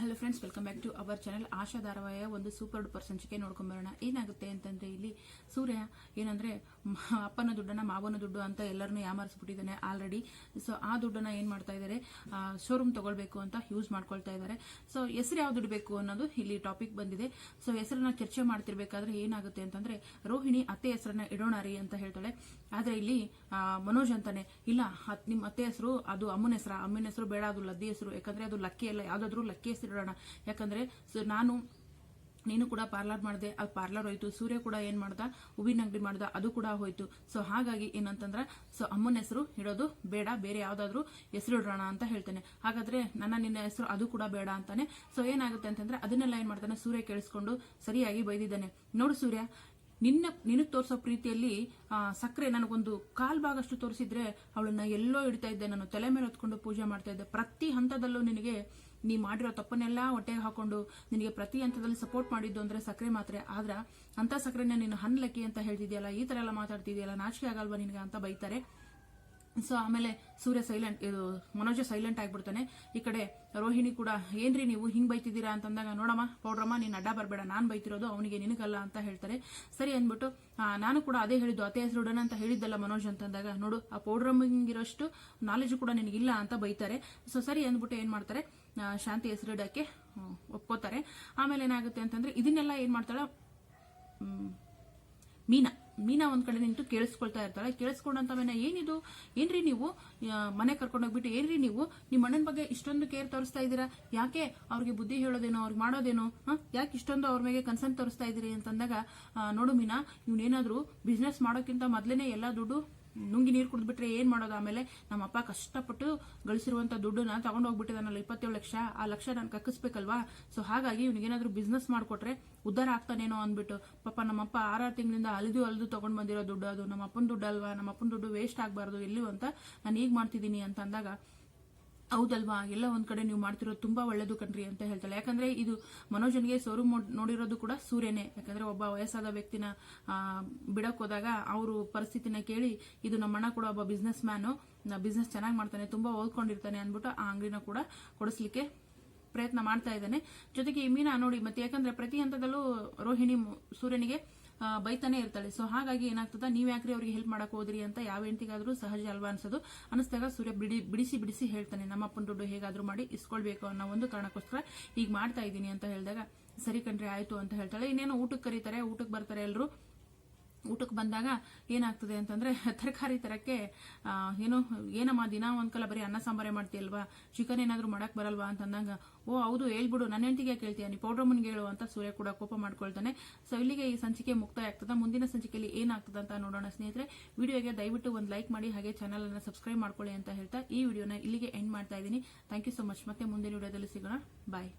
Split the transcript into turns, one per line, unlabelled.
Hello friends welcome back to our channel Asha ಧಾರಾವಾಹಿಯ ಒಂದು super duper ಸಂಚಿಕೆ ನೋಡ್ಕೊಂಬರೋಣ ಏನಾಗುತ್ತೆ ಅಂತಂದ್ರೆ ಇಲ್ಲಿ ಸೂರ್ಯ ಏನಂದ್ರೆ ಅಪ್ಪನ ದುಡ್ಡನ್ನ ಮಾವನ ದುಡ್ಡು ಅಂತ ಎಲ್ಲರನ್ನೂ ಯಾಮಾರಿಸ್ಬಿಟ್ಟಿದ್ದಾನೆ ಆಲ್ರೆಡಿ ಸೊ ಆ ದುಡ್ಡನ್ನ ಏನು ಮಾಡ್ತಾ ಇದ್ದಾರೆ ಶೋರೂಮ್ ತಗೊಳ್ಬೇಕು ಅಂತ ಯೂಸ್ ಮಾಡ್ಕೊಳ್ತಾ ಇದ್ದಾರೆ ಸೊ ಹೆಸರು ಯಾವ್ದು ಇಡಬೇಕು ಅನ್ನೋದು ಇಲ್ಲಿ ಟಾಪಿಕ್ ಬಂದಿದೆ. ಸೊ ಹೆಸರನ್ನ ಚರ್ಚೆ ಮಾಡ್ತಿರ್ಬೇಕಾದ್ರೆ ಏನಾಗುತ್ತೆ ಅಂತಂದ್ರೆ ರೋಹಿಣಿ ಅತ್ತೆ ಹೆಸರನ್ನ ಇಡೋಣ ರೀ ಅಂತ ಹೇಳ್ತಾಳೆ. ಆದ್ರೆ ಇಲ್ಲಿ ಮನೋಜ್ ಅಂತಾನೆ, ಇಲ್ಲ ನಿಮ್ಮ ನಿಮ್ ಅತ್ತೆ ಹೆಸರು ಅದು ಅಮ್ಮನ ಹೆಸರು. ಅಮ್ಮನ ಹೆಸರು ಬೇಡ, ಅದು ಲದ್ದಿ ಹೆಸರು. ಯಾಕಂದ್ರೆ ಅದು ಲಕ್ಕಿ ಅಲ್ಲ. ಯಾವುದಾದ್ರೂ ಲಕ್ಕಿ ಯಾಕಂದ್ರೆ ಸೊ ನಾನು, ನೀನು ಕೂಡ ಪಾರ್ಲರ್ ಮಾಡಿದೆ ಅದು ಪಾರ್ಲರ್ ಹೋಯ್ತು, ಸೂರ್ಯ ಕೂಡ ಏನ್ ಮಾಡ್ದ, ಹೂವಿನ ಅಂಗಡಿ ಮಾಡ್ದ, ಅದು ಕೂಡ ಹೋಯ್ತು. ಸೊ ಹಾಗಾಗಿ ಏನಂತಂದ್ರೆ, ಸೊ ಅಮ್ಮನ ಹೆಸರು ಇಡೋದು ಬೇಡ, ಬೇರೆ ಯಾವ್ದಾದ್ರು ಹೆಸರು ಇಡೋಣ ಅಂತ ಹೇಳ್ತಾನೆ. ಹಾಗಾದ್ರೆ ನನ್ನ, ನಿನ್ನ ಹೆಸರು ಅದು ಕೂಡ ಬೇಡ ಅಂತಾನೆ. ಸೊ ಏನಾಗುತ್ತೆ ಅಂತಂದ್ರೆ, ಅದನ್ನೆಲ್ಲ ಏನ್ ಮಾಡ್ತಾನೆ, ಸೂರ್ಯ ಕೇಳಿಸ್ಕೊಂಡು ಸರಿಯಾಗಿ ಬೈದಿದ್ದಾನೆ. ನೋಡು ಸೂರ್ಯ ನಿನ್ನ ನಿನಗೆ ತೋರಿಸೋ ಪ್ರೀತಿಯಲ್ಲಿ ಸಕ್ಕರೆ ನನಗೊಂದು ಕಾಲ್ ಭಾಗಷ್ಟು ತೋರಿಸಿದ್ರೆ ಅವಳನ್ನ ಎಲ್ಲೋ ಇಡ್ತಾ ಇದ್ದೆ. ನಾನು ತಲೆ ಮೇಲೆ ಹೊತ್ಕೊಂಡು ಪೂಜೆ ಮಾಡ್ತಾ ಇದ್ದೆ. ಪ್ರತಿ ಹಂತದಲ್ಲೂ ನಿನಗೆ ನೀ ಮಾಡಿರೋ ತಪ್ಪನ್ನೆಲ್ಲ ಹೊಟ್ಟೆಗೆ ಹಾಕೊಂಡು ನಿನಗೆ ಪ್ರತಿ ಹಂತದಲ್ಲಿ ಸಪೋರ್ಟ್ ಮಾಡಿದ್ದು ಅಂದ್ರೆ ಸಕ್ಕರೆ ಮಾತ್ರ. ಆದ್ರ ಅಂತ ಸಕ್ಕರೆನ ನೀನು ಹನ್ಲಕ್ಕಿ ಅಂತ ಹೇಳ್ತಿದ್ಯಲ್ಲ, ಈ ತರ ಎಲ್ಲ ಮಾತಾಡ್ತಿದ್ಯಲ್ಲ, ನಾಚಿಕೆ ಆಗಲ್ವಾ ನಿನಗೆ ಅಂತ ಬೈತಾರೆ. ಸೊ ಆಮೇಲೆ ಸೂರ್ಯ ಸೈಲೆಂಟ್ ಇದು ಮನೋಜ ಸೈಲೆಂಟ್ ಆಗಿಬಿಡ್ತಾನೆ. ಈ ಕಡೆ ರೋಹಿಣಿ ಕೂಡ, ಏನ್ರಿ ನೀವು ಹಿಂಗ್ ಬೈತಿದ್ದೀರಾ? ಅಂತಂದಾಗ, ನೋಡಮ್ಮ, ಪೌಡ್ರಮ್ಮ, ನೀನ್ ಅಡ್ಡ ಬರಬೇಡ. ನಾನು ಬೈತಿರೋದು ಅವನಿಗೆ ನಿನಗಲ್ಲ ಅಂತ ಹೇಳ್ತಾರೆ. ಸರಿ ಅಂದ್ಬಿಟ್ಟು ನಾನು ಕೂಡ ಅದೇ ಹೇಳಿದ್ದು, ಅತ್ತೆ ಹೆಸರು ಇಡೋಣ ಅಂತ ಹೇಳಿದ್ದಲ್ಲ ಮನೋಜ್ ಅಂತಂದಾಗ, ನೋಡು, ಆ ಪೌಡ್ರಮ್ಮಿಗಿರೋಷ್ಟು ನಾಲೆಜ್ ಕೂಡ ನಿನಗಿಲ್ಲ ಅಂತ ಬೈತಾರೆ. ಸೊ ಸರಿ ಅಂದ್ಬಿಟ್ಟು ಏನ್ ಮಾಡ್ತಾರೆ? ಶಾಂತಿ ಹೆಸರು ಒಪ್ಕೊತಾರೆ. ಆಮೇಲೆ ಏನಾಗುತ್ತೆ ಅಂತಂದ್ರೆ, ಇದನ್ನೆಲ್ಲ ಏನ್ ಮಾಡ್ತಾಳ? ಮೀನಾ. ಮೀನಾ ಒಂದ್ ಕಡೆ ನಿಂತು ಕೇಳಿಸ್ಕೊಳ್ತಾ ಇರ್ತಾಳೆ. ಕೇಳಿಸ್ಕೊಂಡಂತ ಮೇನ ಏನಿದು? ಏನ್ರಿ ನೀವು? ಮನೆ ಕರ್ಕೊಂಡೋಗ್ಬಿಟ್ಟು ಏನ್ರಿ ನೀವು? ನಿಮ್ಮ ಅಣ್ಣನ ಬಗ್ಗೆ ಇಷ್ಟೊಂದು ಕೇರ್ ತೋರಿಸ್ತಾ ಇದ್ದೀರಾ? ಯಾಕೆ ಅವ್ರಿಗೆ ಬುದ್ಧಿ ಹೇಳೋದೇನೋ, ಅವ್ರಿಗೆ ಮಾಡೋದೇನೋ? ಯಾಕೆ ಇಷ್ಟೊಂದು ಅವ್ರ ಮೇಲೆ ಕನ್ಸರ್ನ್ ತೋರಿಸ್ತಾ ಇದ್ದೀರಿ? ಅಂತಂದಾಗ ನೋಡು ಮೀನಾ, ಇವ್ನೇನಾದ್ರೂ ಬಿಸ್ನೆಸ್ ಮಾಡೋಕ್ಕಿಂತ ಮೊದ್ಲೇನೆ ಎಲ್ಲಾ ದುಡ್ಡು ನುಂಗಿ ನೀರು ಕುಡಿದ್ಬಿಟ್ರೆ ಏನ್ ಮಾಡೋದು? ಆಮೇಲೆ ನಮ್ಮ ಅಪ್ಪ ಕಷ್ಟಪಟ್ಟು ಗಳಿಸಿರುವಂತ ದುಡ್ಡನ್ನ ತಗೊಂಡು ಹೋಗ್ಬಿಟ್ಟಿದಾನಲ್ಲ ಇಪ್ಪತ್ತೇಳು ಲಕ್ಷ. ಆ ಲಕ್ಷ ನಾನು ಕಕ್ಕಿಸ್ಬೇಕಲ್ವಾ? ಸೊ ಹಾಗಾಗಿ ಇವ್ನಿಗೇನಾದ್ರೂ ಬಿಸ್ನೆಸ್ ಮಾಡಿಕೊಟ್ರೆ ಉದ್ದಾರ ಆಗ್ತಾನೇನೋ ಅಂದ್ಬಿಟ್ಟು. ಪಾಪ ನಮ್ಮಪ್ಪ ಆರಾರು ತಿಂಗಳಿಂದ ಅಲಿದು ಅಲಿದು ತಗೊಂಡ್ ಬಂದಿರೋ ದುಡ್ಡು ಅದು. ನಮ್ಮ ಅಪ್ಪನ ದುಡ್ಡು ಅಲ್ವಾ ನಮ್ಮ ಅಪ್ಪನ ದುಡ್ಡು ವೇಸ್ಟ್ ಆಗಬಾರ್ದು ಎಲ್ಲಿ ಅಂತ ನಾನು ಈಗ ಮಾಡ್ತಿದ್ದೀನಿ ಅಂತ ಅಂದಾಗ ಹೌದಲ್ವಾ? ಎಲ್ಲ ಒಂದ್ ಕಡೆ ನೀವು ಮಾಡ್ತಿರೋದು ತುಂಬಾ ಒಳ್ಳೇದು ಕಣ್ರಿ ಅಂತ ಹೇಳ್ತಾಳೆ. ಯಾಕಂದ್ರೆ ಇದು ಮನೋಜನ್ಗೆ ಶೋರೂಮ್ ನೋಡಿರೋದು ಕೂಡ ಸೂರ್ಯನೇ. ಯಾಕಂದ್ರೆ ಒಬ್ಬ ವಯಸ್ಸಾದ ವ್ಯಕ್ತಿನ ಬಿಡಕ್ ಹೋದಾಗ ಅವರು ಪರಿಸ್ಥಿತಿನ ಕೇಳಿ, ಇದು ನಮ್ಮಣ್ಣ ಕೂಡ ಒಬ್ಬ ಬಿಸ್ನೆಸ್ ಮ್ಯಾನು ಬಿಸ್ನೆಸ್ ಚೆನ್ನಾಗಿ ಮಾಡ್ತಾನೆ, ತುಂಬಾ ಓದ್ಕೊಂಡಿರ್ತಾನೆ ಅಂದ್ಬಿಟ್ಟು ಆ ಅಂಗಡಿನ ಕೂಡ ಕೊಡಿಸ್ಲಿಕ್ಕೆ ಪ್ರಯತ್ನ ಮಾಡ್ತಾ ಇದ್ದಾನೆ. ಜೊತೆಗೆ ಈ ಮೀನಾ ನೋಡಿ, ಮತ್ತೆ ಯಾಕಂದ್ರೆ ಪ್ರತಿ ಹಂತದಲ್ಲೂ ರೋಹಿಣಿ ಸೂರ್ಯನಿಗೆ ಬೈತಾನೆ ಇರ್ತಾಳೆ. ಸೊ ಹಾಗಾಗಿ ಏನಾಗ್ತದ? ನೀವ್ ಯಾಕ್ರಿ ಅವ್ರಿಗೆ ಹೆಲ್ಪ್ ಮಾಡಕ್ ಹೋದ್ರಿ ಅಂತ ಯಾವ ಹೆಂಡತಿಗಾದ್ರೂ ಸಹಜ ಅಲ್ವಾ ಅನ್ಸೋದು? ಅನಿಸ್ದಾಗ ಸೂರ್ಯ ಬಿಡಿ, ಬಿಡಿಸಿ ಬಿಡಿಸಿ ಹೇಳ್ತಾನೆ. ನಮ್ಮಪ್ಪನ ದುಡ್ಡು ಹೇಗಾದ್ರೂ ಮಾಡಿ ಇಸ್ಕೊಳ್ಬೇಕು ಅನ್ನೋ ಒಂದು ಕಾರಣಕ್ಕೋಸ್ಕರ ಈಗ ಮಾಡ್ತಾ ಇದ್ದೀನಿ ಅಂತ ಹೇಳಿದಾಗ, ಸರಿ ಕಣ್ರಿ, ಆಯ್ತು ಅಂತ ಹೇಳ್ತಾಳೆ. ಇನ್ನೇನು ಊಟಕ್ಕೆ ಕರೀತಾರೆ, ಊಟಕ್ಕೆ ಬರ್ತಾರೆ ಎಲ್ಲರೂ ಊಟಕ್ಕೆ ಬಂದಾಗ ಏನಾಗ್ತದೆ ಅಂತಂದ್ರೆ ತರಕಾರಿ ತರಕ್ಕೆ ಏನೋ ಏನು, ಏನಮ್ಮ ದಿನ ಒಂದ್ಕಲ ಬರೀ ಅನ್ನ ಸಾಂಬಾರೇ ಮಾಡ್ತೀಯಲ್ವಾ? ಚಿಕನ್ ಏನಾದರೂ ಮಾಡಕ್ ಬರಲ್ವಾ ಅಂತಂದಾಗ, ಓ, ಹೌದು, ಹೇಳ್ಬಿಡು ನನ್ನ ಹೆಂಡತಿಗೆ ಕೇಳ್ತೀಯ, ನೀ ಪೌಡ್ರ್ ಮುನ್ಗೆ ಹೇಳು ಅಂತ ಸೂರ್ಯ ಕೂಡ ಕೋಪ ಮಾಡ್ಕೊಳ್ತಾನೆ. ಸೊ ಇಲ್ಲಿಗೆ ಈ ಸಂಚಿಕೆ ಮುಕ್ತಾಯ ಆಗ್ತದೆ ಮುಂದಿನ ಸಂಚಿಕೆಯಲ್ಲಿ ಏನಾಗ್ತದೆ ಅಂತ ನೋಡೋಣ ಸ್ನೇಹಿತರೆ. ವಿಡಿಯೋಗೆ ದಯವಿಟ್ಟು ಒಂದು ಲೈಕ್ ಮಾಡಿ, ಹಾಗೆ ಚಾನಲ್ ಅನ್ನ ಸಬ್ಸ್ಕ್ರೈಬ್ ಮಾಡ್ಕೊಳ್ಳಿ ಅಂತ ಹೇಳ್ತಾ ಈ ವಿಡಿಯೋನ ಇಲ್ಲಿಗೆ ಎಂಡ್ ಮಾಡ್ತಾ ಇದ್ದೀನಿ. ಥ್ಯಾಂಕ್ ಯು ಸೊ ಮಚ್ ಮತ್ತೆ ಮುಂದಿನ ವಿಡಿಯೋದಲ್ಲಿ ಸಿಗೋಣ. ಬಾಯ್